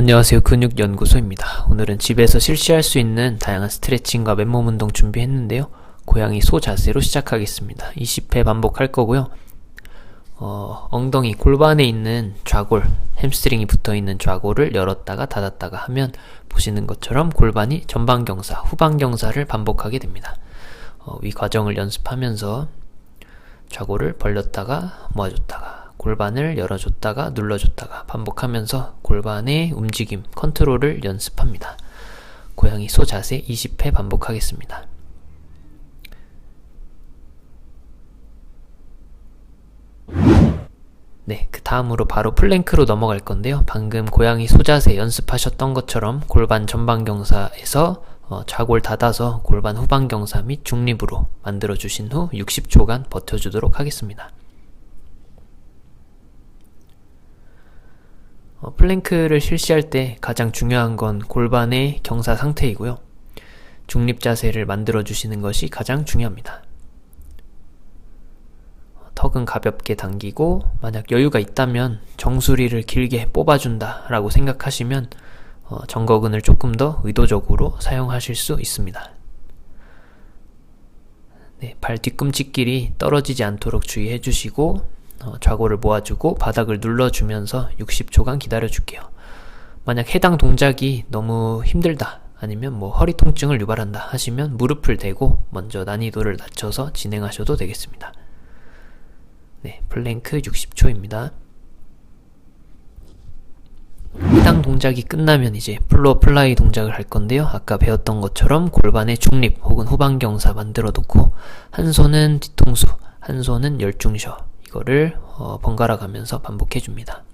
안녕하세요. 근육연구소입니다. 오늘은 집에서 실시할 수 있는 다양한 스트레칭과 맨몸 운동 준비했는데요. 고양이 소 자세로 시작하겠습니다. 20회 반복할 거고요. 어, 엉덩이 골반에 있는 좌골, 햄스트링이 붙어 있는 좌골을 열었다가 닫았다가 하면 보시는 것처럼 골반이 전방경사, 후방경사를 반복하게 됩니다. 어, 위 과정을 연습하면서 좌골을 벌렸다가 모아줬다가 골반을 열어줬다가 눌러줬다가 반복하면서 골반의 움직임, 컨트롤을 연습합니다. 고양이 소 자세 20회 반복하겠습니다. 네, 그 다음으로 바로 플랭크로 넘어갈 건데요. 방금 고양이 소자세 연습하셨던 것처럼 골반 전방경사에서 어, 좌골 닫아서 골반 후방경사 및 중립으로 만들어 주신 후 60초간 버텨주도록 하겠습니다. 어, 플랭크를 실시할 때 가장 중요한 건 골반의 경사 상태이고요. 중립 자세를 만들어 주시는 것이 가장 중요합니다. 턱은 가볍게 당기고 만약 여유가 있다면 정수리를 길게 뽑아준다 라고 생각하시면 어, 정거근을 조금 더 의도적으로 사용하실 수 있습니다. 네, 발 뒤꿈치끼리 떨어지지 않도록 주의해 주시고 어, 좌골을 모아주고 바닥을 눌러주면서 60초간 기다려줄게요. 만약 해당 동작이 너무 힘들다 아니면 뭐 허리 통증을 유발한다 하시면 무릎을 대고 먼저 난이도를 낮춰서 진행하셔도 되겠습니다. 네, 플랭크 60초입니다. 해당 동작이 끝나면 이제 플로어 플라이 동작을 할 건데요. 아까 배웠던 것처럼 골반의 중립 혹은 후방경사 만들어 놓고 한 손은 뒤통수, 한 손은 열중셔 이거를 어, 번갈아 가면서 반복해 줍니다.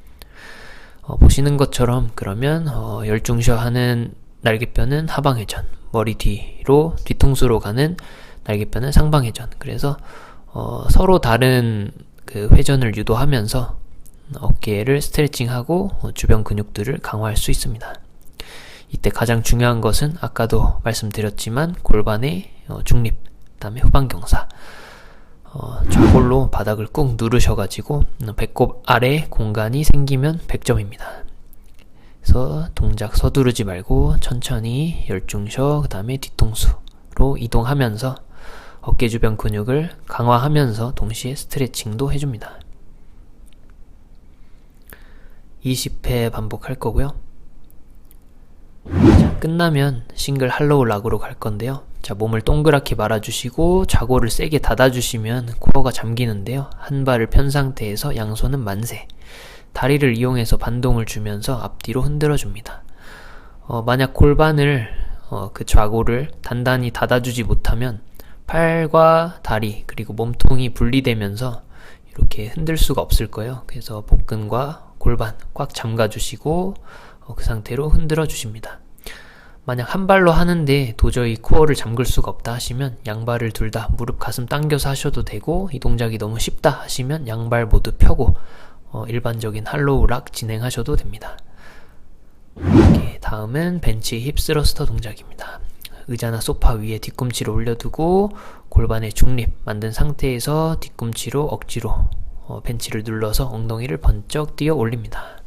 어, 보시는 것처럼 그러면 어, 열중셔 하는 날개뼈는 하방 회전, 머리 뒤로 뒤통수로 가는 날개뼈는 상방 회전. 그래서 어, 서로 다른 그 회전을 유도하면서 어깨를 스트레칭하고 어, 주변 근육들을 강화할 수 있습니다. 이때 가장 중요한 것은 아까도 말씀드렸지만 골반의 어, 중립, 그다음에 후방경사, 어, 좌골로 바닥을 꾹 누르셔가지고 배꼽 아래 공간이 생기면 100점입니다. 그래서 동작 서두르지 말고 천천히 열중셔 그 다음에 뒤통수로 이동하면서 어깨 주변 근육을 강화하면서 동시에 스트레칭도 해줍니다. 20회 반복할 거고요. 자, 끝나면 싱글 할로우 락으로 갈 건데요. 자, 몸을 동그랗게 말아주시고 좌골을 세게 닫아주시면 코어가 잠기는데요. 한 발을 편 상태에서 양손은 만세. 다리를 이용해서 반동을 주면서 앞뒤로 흔들어 줍니다. 어, 만약 골반을 어, 그 좌골을 단단히 닫아주지 못하면 팔과 다리 그리고 몸통이 분리되면서 이렇게 흔들 수가 없을 거예요. 그래서 복근과 골반 꽉 잠가 주시고 어, 그 상태로 흔들어 주십니다. 만약 한 발로 하는데 도저히 코어를 잠글 수가 없다 하시면 양발을 둘 다 무릎 가슴 당겨서 하셔도 되고 이 동작이 너무 쉽다 하시면 양발 모두 펴고 어, 일반적인 할로우 락 진행하셔도 됩니다. 이렇게 다음은 벤치 힙 스러스터 동작입니다. 의자나 소파 위에 뒤꿈치를 올려두고 골반의 중립 만든 상태에서 뒤꿈치로 억지로 어, 벤치를 눌러서 엉덩이를 번쩍 뛰어 올립니다.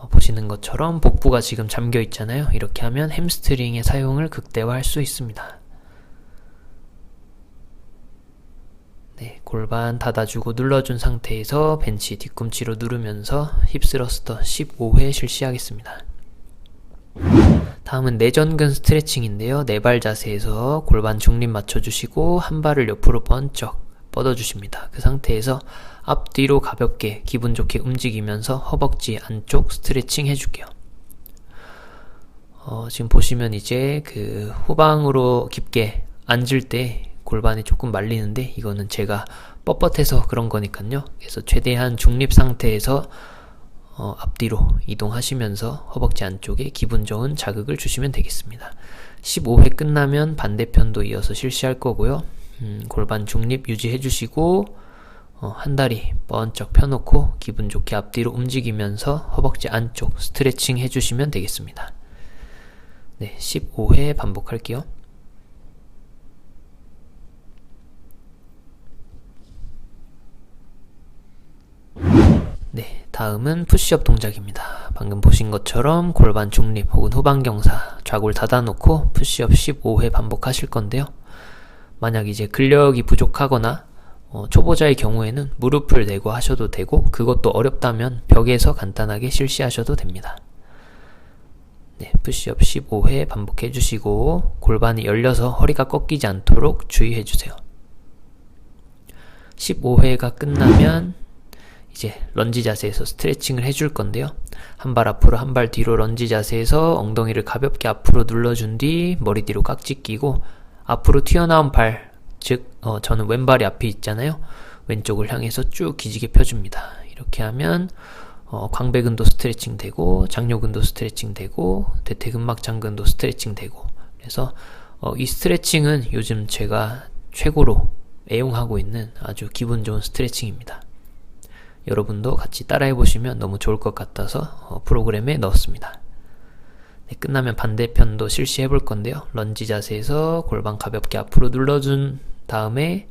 어, 보시는 것처럼 복부가 지금 잠겨 있잖아요. 이렇게 하면 햄스트링의 사용을 극대화할 수 있습니다. 네, 골반 닫아주고 눌러준 상태에서 벤치 뒤꿈치로 누르면서 힙스러스터 15회 실시하겠습니다. 다음은 내전근 스트레칭인데요. 네발 자세에서 골반 중립 맞춰주시고 한 발을 옆으로 번쩍 뻗어주십니다. 그 상태에서 앞뒤로 가볍게 기분 좋게 움직이면서 허벅지 안쪽 스트레칭 해줄게요. 어, 지금 보시면 이제 그 후방으로 깊게 앉을 때 골반이 조금 말리는데 이거는 제가 뻣뻣해서 그런 거니까요. 그래서 최대한 중립 상태에서 어, 앞뒤로 이동하시면서 허벅지 안쪽에 기분 좋은 자극을 주시면 되겠습니다. 15회 끝나면 반대편도 이어서 실시할 거고요. 음, 골반 중립 유지해 주시고 어, 한 다리 번쩍 펴놓고 기분 좋게 앞뒤로 움직이면서 허벅지 안쪽 스트레칭 해주시면 되겠습니다. 네, 15회 반복할게요. 네, 다음은 푸시업 동작입니다. 방금 보신 것처럼 골반 중립 혹은 후방 경사 좌골 닫아놓고 푸시업 15회 반복하실 건데요. 만약 이제 근력이 부족하거나 어, 초보자의 경우에는 무릎을 대고 하셔도 되고 그것도 어렵다면 벽에서 간단하게 실시하셔도 됩니다. 네, 푸시업 15회 반복해 주시고 골반이 열려서 허리가 꺾이지 않도록 주의해 주세요. 15회가 끝나면 이제 런지 자세에서 스트레칭을 해줄 건데요. 한 발 앞으로 한 발 뒤로 런지 자세에서 엉덩이를 가볍게 앞으로 눌러준 뒤 머리 뒤로 깍지 끼고 앞으로 튀어나온 발, 즉 어, 저는 왼발이 앞에 있잖아요. 왼쪽을 향해서 쭉 기지개 펴줍니다. 이렇게 하면 어, 광배근도 스트레칭 되고 장요근도 스트레칭 되고 대퇴근막장근도 스트레칭 되고 그래서 어, 이 스트레칭은 요즘 제가 최고로 애용하고 있는 아주 기분 좋은 스트레칭입니다. 여러분도 같이 따라해 보시면 너무 좋을 것 같아서 어, 프로그램에 넣었습니다. 네, 끝나면 반대편도 실시해 볼 건데요. 런지 자세에서 골반 가볍게 앞으로 눌러준 다음에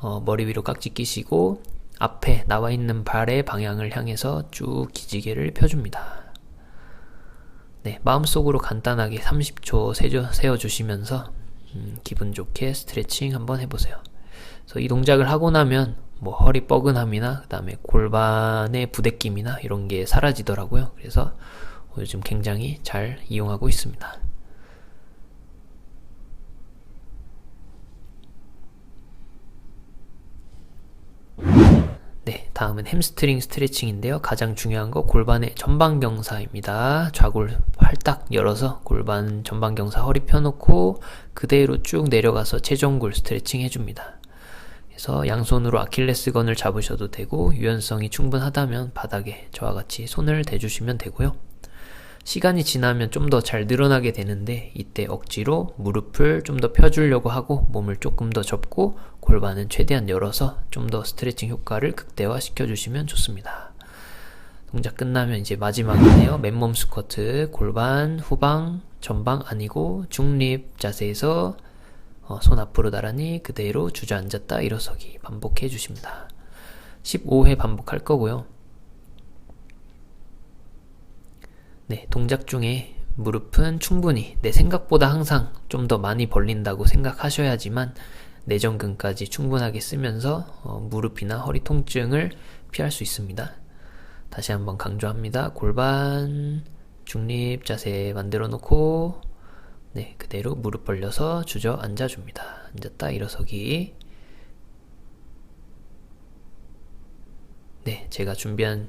어, 머리 위로 깍지 끼시고 앞에 나와 있는 발의 방향을 향해서 쭉 기지개를 펴줍니다. 네, 마음속으로 간단하게 30초 세워주시면서 음, 기분 좋게 스트레칭 한번 해보세요. 그래서 이 동작을 하고 나면 뭐 허리 뻐근함이나 그 다음에 골반의 부대낌이나 이런 게 사라지더라고요. 그래서 요즘 굉장히 잘 이용하고 있습니다. 네, 다음은 햄스트링 스트레칭인데요. 가장 중요한 거 골반의 전방경사입니다. 좌골 활딱 열어서 골반 전방경사 허리 펴놓고 그대로 쭉 내려가서 최종골 스트레칭 해줍니다. 그래서 양손으로 아킬레스건을 잡으셔도 되고 유연성이 충분하다면 바닥에 저와 같이 손을 대주시면 되고요. 시간이 지나면 좀 더 잘 늘어나게 되는데 이때 억지로 무릎을 좀 더 펴주려고 하고 몸을 조금 더 접고 골반은 최대한 열어서 좀 더 스트레칭 효과를 극대화 시켜주시면 좋습니다. 동작 끝나면 이제 마지막이네요. 맨몸 스쿼트 골반 후방 전방 아니고 중립 자세에서 어, 손 앞으로 나란히 그대로 주저앉았다 일어서기 반복해 주십니다. 15회 반복할 거고요. 네, 동작 중에 무릎은 충분히 내 생각보다 항상 좀 더 많이 벌린다고 생각하셔야지만 내전근까지 충분하게 쓰면서 어, 무릎이나 허리 통증을 피할 수 있습니다. 다시 한번 강조합니다. 골반 중립 자세 만들어 놓고 네, 그대로 무릎 벌려서 주저앉아 줍니다. 앉았다 일어서기. 네, 제가 준비한